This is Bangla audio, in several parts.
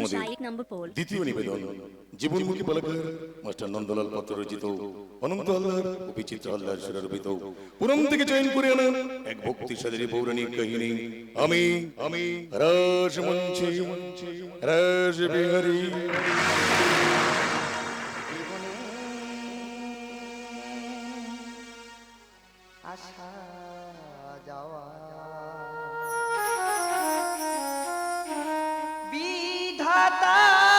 আমাদের দ্বিতীয় নিবেদন জীবনমুখী বালকের মাস্টার নন্দলাল পাত্র রচিত অনন্ত হালদার ও বিচিত্র হালদার সুরারোপিত পুরম থেকে চয়ন করে আনা এক ভক্তি সাজারি পৌরাণিক কাহিনী আমি আমি রস মঞ্চে রস Adão.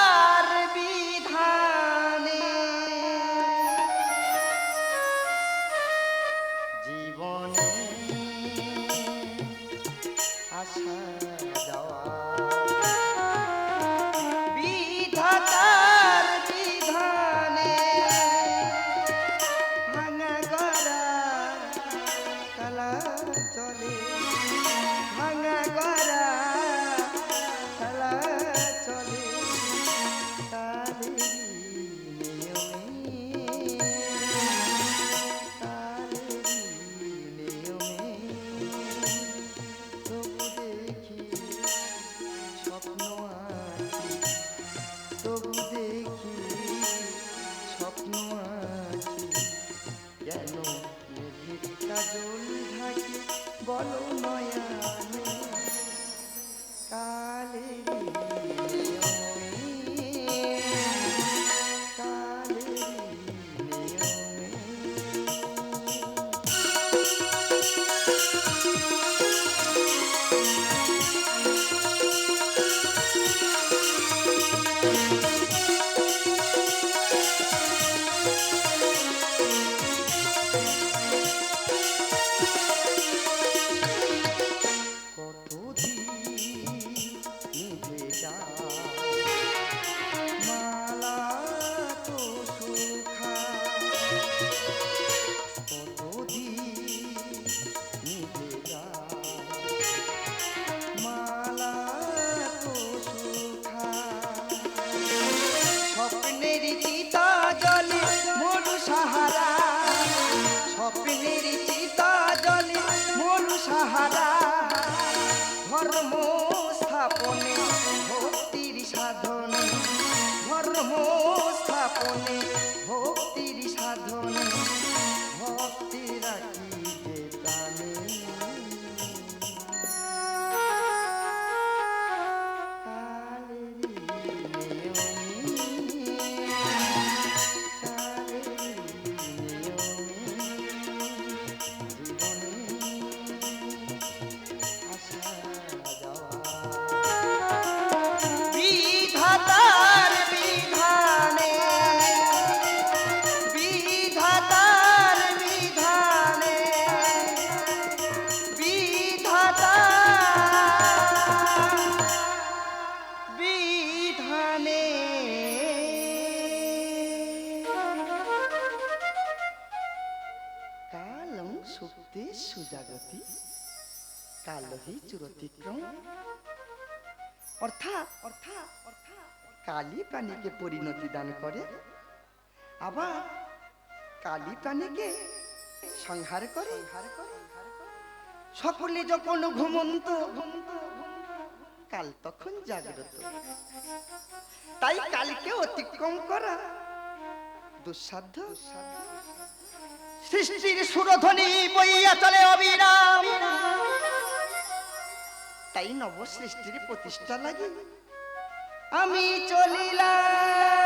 পরিণতি দান করে। আবার কালী প্রাণীকে সংহার করে। সকলে যখন ঘুমন্ত, কাল তখন জাগ্রত। তাই কালকে অতিক্রম করা দুঃসাধ্য। সৃষ্টির সুরধ্বনি বইয়া চলে অবিরাম। তাই নব সৃষ্টির প্রতিষ্ঠা লাগে। আমি চলিলাম।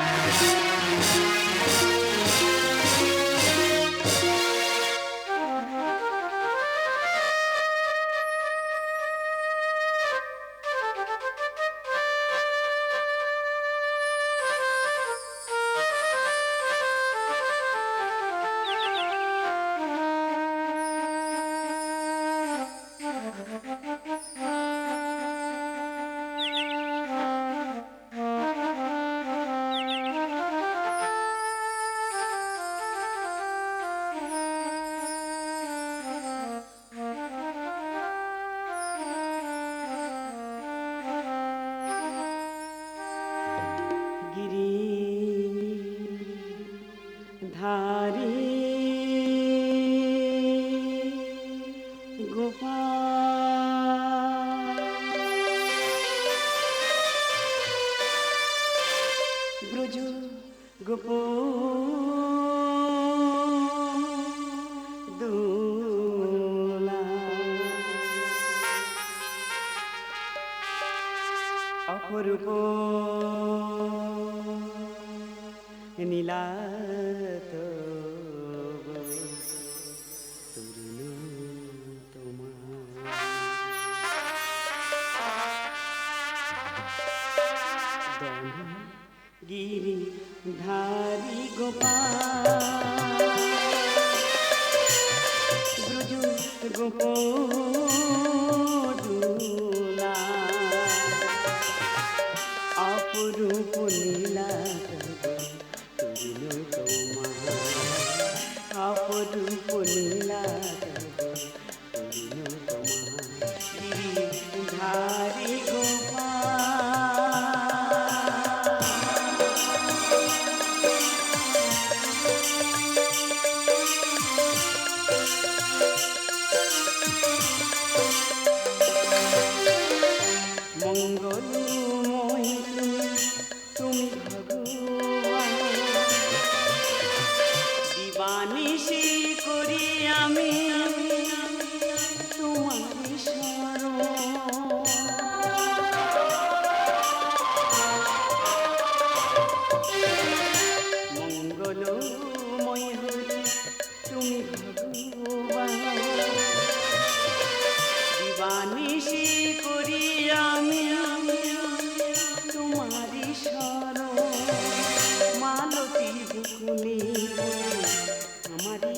you অপরূপ। নীলাত গিরি ধারি গোপাল গোপলা অপরূপ নীলা তরুণ তোমার। অপরূপ নীলা আমারি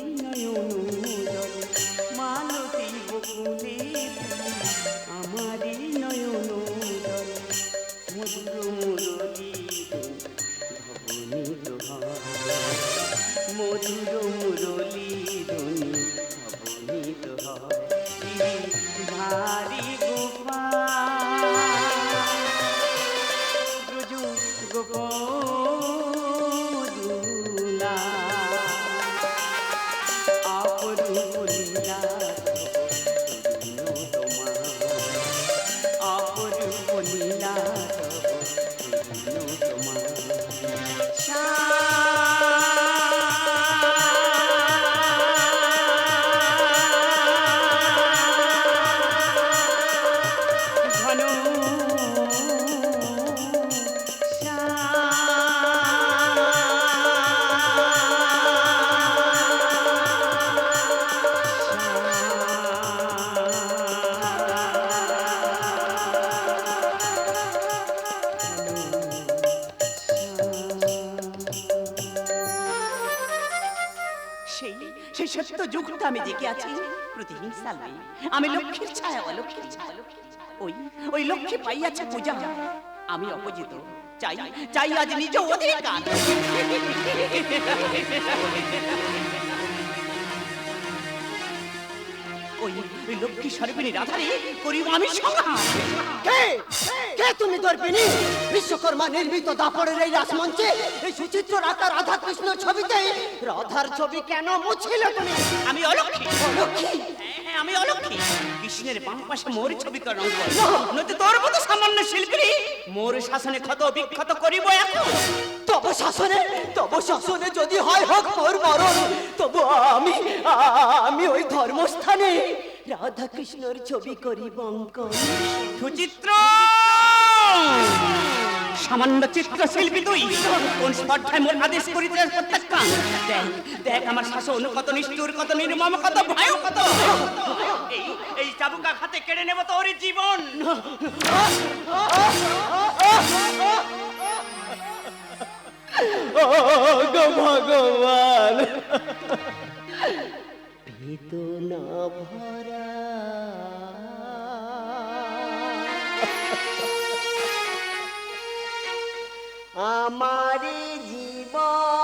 সত্য যুক্ত আমি জেগে আছি। প্রতিহিংসা নাই আমি লক্ষ্মীর ছায়া অলক্ষ্মীর ছায়া ওই ওই লক্ষ্মী পাইয়াছে পূজা। আমি অপজিত। চাই চাই আজ নিজ অধিকার। ওই লক্ষ্মী স্বরূপিণী রাধারে করিব আমি সংহার। কে? কে তুমি দর্পিনী বিশ্বকর্মা নির্মিত দাপড়ের এই রাসমঞ্চে এই সুচিত্র রাধা রাধা কৃষ্ণ ছবিতে রাধার ছবি কেন মুছিলে তুমি? আমি অলক্ষ্মী। অলক্ষ্মী? হ্যাঁ, হ্যাঁ, আমি অলক্ষ্মী। কৃষ্ণের বাম পাশে মোর ছবি রং কর। নয়তো তোর মতো সামান্য শিল্পী মোর শাসনে ক্ষত বিক্ষত করিব এখন। তব শাসনে তব শাসনে যদি হয় হোক মোর মরণ তবু আমি আমি ওই ধর্মস্থানে রাধা কৃষ্ণর ছবি করি বঙ্কন। সুচিত্র! সামান্য চিত্রশিল্পী তুই। কোন স্পর্ধায় মোর আদেশ করিতে প্রত্যাখ্যান? দেখ দেখ আমার শাসন কত নিষ্ঠুর কত নির্মম কত ভয় কত এই এই চাবুকা হাতে কেড়ে নেব তোর জীবন। গো ভগবান। বেদনা ভরা। আমার জীবন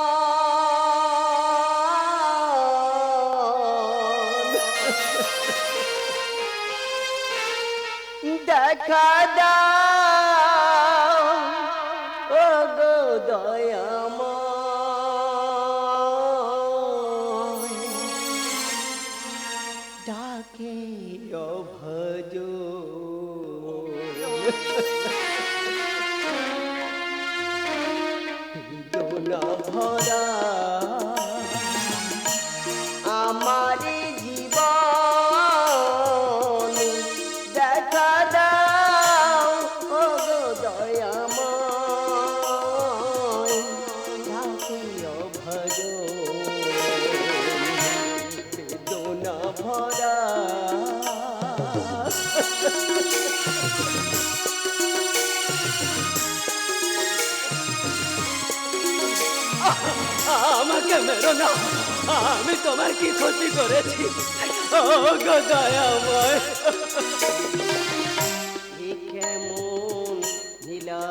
ভরা আমাকে মেরো না। আমি তোমার কি ক্ষতি করেছি? ও গো দয়াময় কেমন নীলা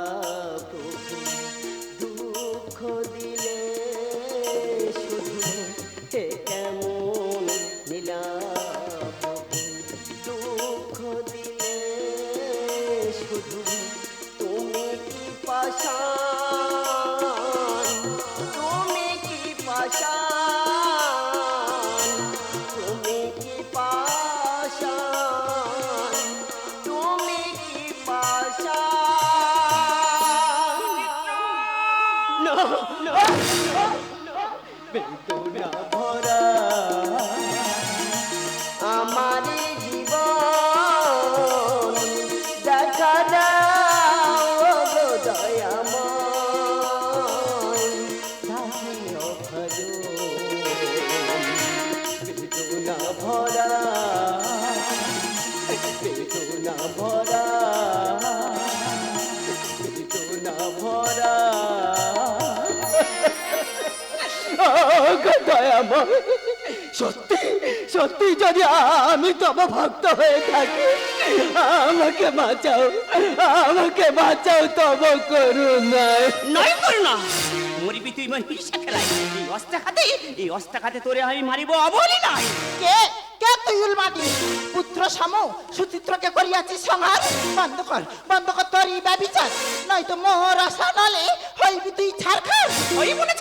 সত্যি সত্যি যদি আমি তব ভক্ত হয়ে থাকি আমাকে বাঁচাও আমাকে বাঁচাও তব করুণায়। নয় করুণা। মরিবি তুই মানে হিসা খেলাই এই অস্ত্র খাতে এই অস্ত্র খাতে তোরে আমি মারিব অবলি নাই কে? সাম সুচিত্রকে করিয়াছি সংহার। বন্ধ কর বন্ধ কর তোর এই ব্যবিচার। নয়তো মোর আশা নালে হইবি তুই ছাড়খার হইব না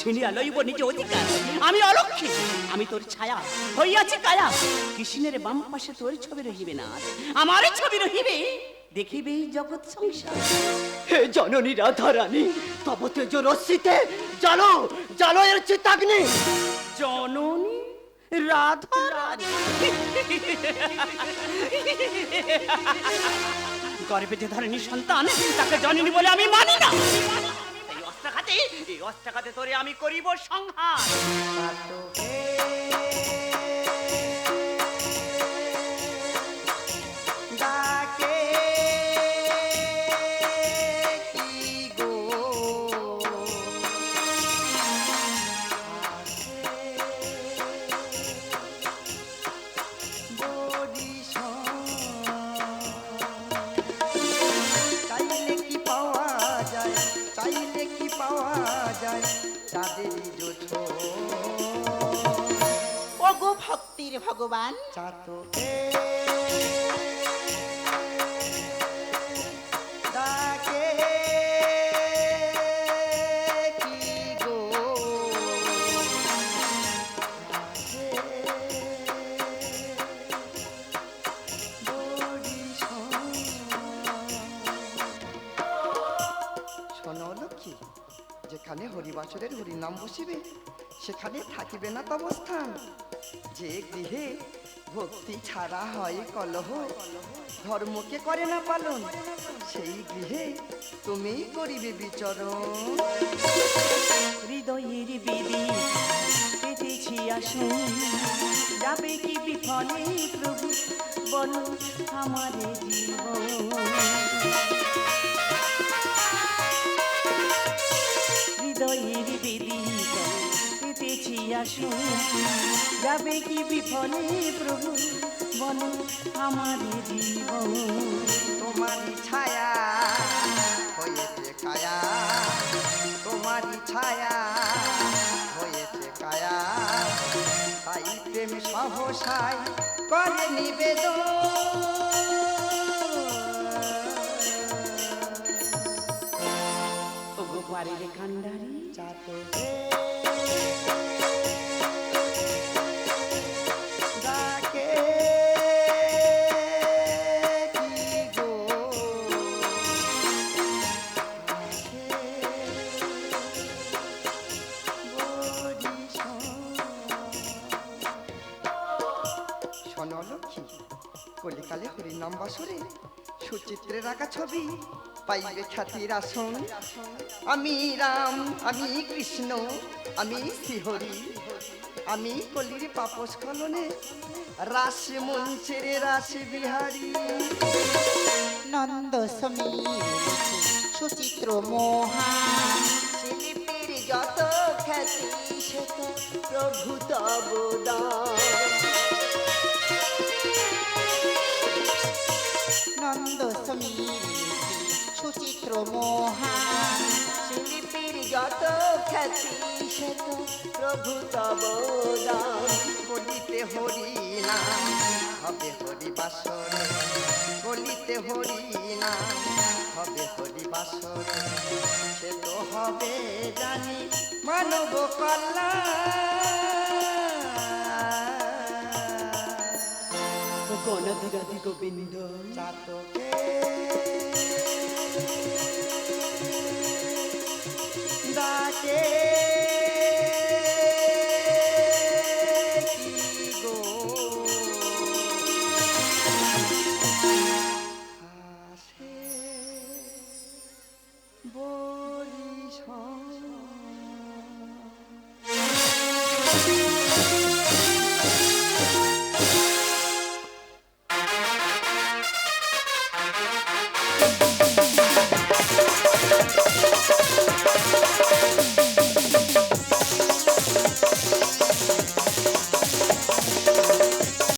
ছিনিয়া লইব নিজ অধিকার। আমি অলক্ষী আমি তোর ছায়া। হইয়াছি কায়া। কৃষ্ণের বাম পাশে তোর ছবি রহিবে না। আমার ছবি রহিবে দেখিবে এই জগৎ সংসার। হে জননী রাধা রানী তব তেজ রশ্মিতে জালো জালো এর চিত্তাগ্নি। জননী রাধা গর্ভে যে ধরনের সন্তান তাকে জননী বলে আমি মানি না। এই অস্ত্র এই অস্ত্রাঘাতে তোরে আমি করিব সংহার। পাওয়া যায় চাঁদেরই জোছ ওগো ভক্তির ভগবান। চাতকে যেখানে হরিবাসরের হরিনাম বসিবে, সেখানে থাকিবে না তবস্থান। যে গৃহে ভক্তি ছাড়া হয় কলহ, ধর্মকে করে না পালন, সেই গৃহে তুমিই করিবে বিচরণ। হৃদয়ের বেদি পেতেছি আসুন, যাবে কি বিফলে প্রভু বলো আমার জীবন। আসুন যাবে কি বিফলে প্রভু? বলো আমার জীবন তোমারই ছায়া। হয়েছে কায়া তোমারই ছায়া। হয়েছে কায়া তাই প্রেম সহসায় করে নিবেদন। পারের কান্ডারি চাতকে বাসরে সুচিত্রে রাখা ছবি পাইবে খ্যাতির আসন। আমি রাম আমি কৃষ্ণ আমি শ্রীহরি আমি কলির পাপস্খলনে রাশি মঞ্চের রাশি বিহারী। নন্দ সমীর সুচিত্র মহান। শিল্পীর যত খ্যাতি সে প্রভু তব সুচিত্র মহান শিল্পীর যত খ্যাতি সে তো প্রভু তব বলিতে হরি হবে হরি বাসরে বলিতে হরি না হবে হরি বাসরে সে তো হবে জানি মানব কল্যাণ রাধি রাধি গোবিন্দ চাতকে। ডাকে কি গো?